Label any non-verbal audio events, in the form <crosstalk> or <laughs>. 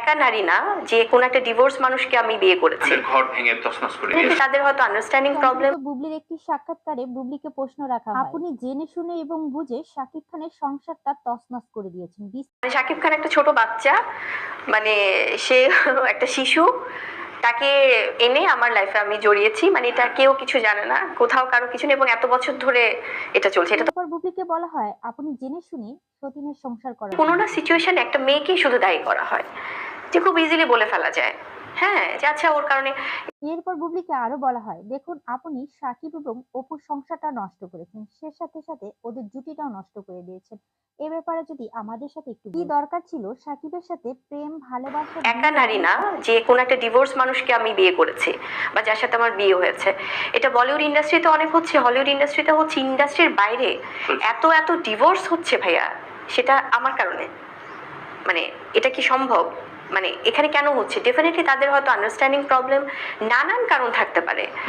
একা নারী না যে কোনো একটা ডিভোর্স মানুষকে আমি বিয়ে করেছি। ঘর ভেঙে তছনছ করে দিয়েছে। তাদের হয়তো আন্ডারস্ট্যান্ডিং প্রবলেম বুবলির একটি সাক্ষাৎকারে বুবলিকে প্রশ্ন রাখা হয়। আপনি জেনে শুনে এবং বুঝে শাকিব খানের সংসারটা তছনছ করে দিয়েছেন। মানে শাকিব খান একটা ছোট বাচ্চা মানে সে <laughs> একটা শিশু তাকে এনে আমার লাইফে আমি জড়িয়েছি। মানে এটা কেউ কিছু জানে না কোথাও কারও কিছু নেই এবং এত বছর ধরে এটা চলছে। এটা তো তারপর বুবলিকে বলা হয় আপনি জেনে শুনে সতীনের সংসার করেন। কোনো না সিচুয়েশন একটা মেয়েকেই শুধু দায়ী করা হয়। যে খুব ইজিলি বলে ফেলা যায়। হ্যাঁ যে আচ্ছা ওর কারণে এরপর বুবলিকে আরও বলা হয় দেখুন আপনি সাকিব এবং অপুর সংসারটা নষ্ট করেছেন। সে সাথে সাথে ওদের জুটিটাও নষ্ট করে দিয়েছেন। এ ব্যাপারে যদি আমাদের সাথে একটু কি দরকার ছিল? সাকিবের সাথে প্রেম ভালোবাসা একা নারী না যে কোন একটা ডিভোর্স মানুষকে আমি বিয়ে করেছি বা যার সাথে আমার বিয়ে হয়েছে। এটা বলিউড ইন্ডাস্ট্রিতে অনেক হচ্ছে। হলিউড ইন্ডাস্ট্রিতে হচ্ছে ইন্ডাস্ট্রির বাইরে এত এত ডিভোর্স হচ্ছে ভাইয়া। সেটা আমার কারণে। মানে এটা কি সম্ভব? মানে এখানে কেন হচ্ছে? ডেফিনেটলি তাদের হয়তো আন্ডারস্ট্যান্ডিং প্রবলেম নানান কারণ থাকতে পারে।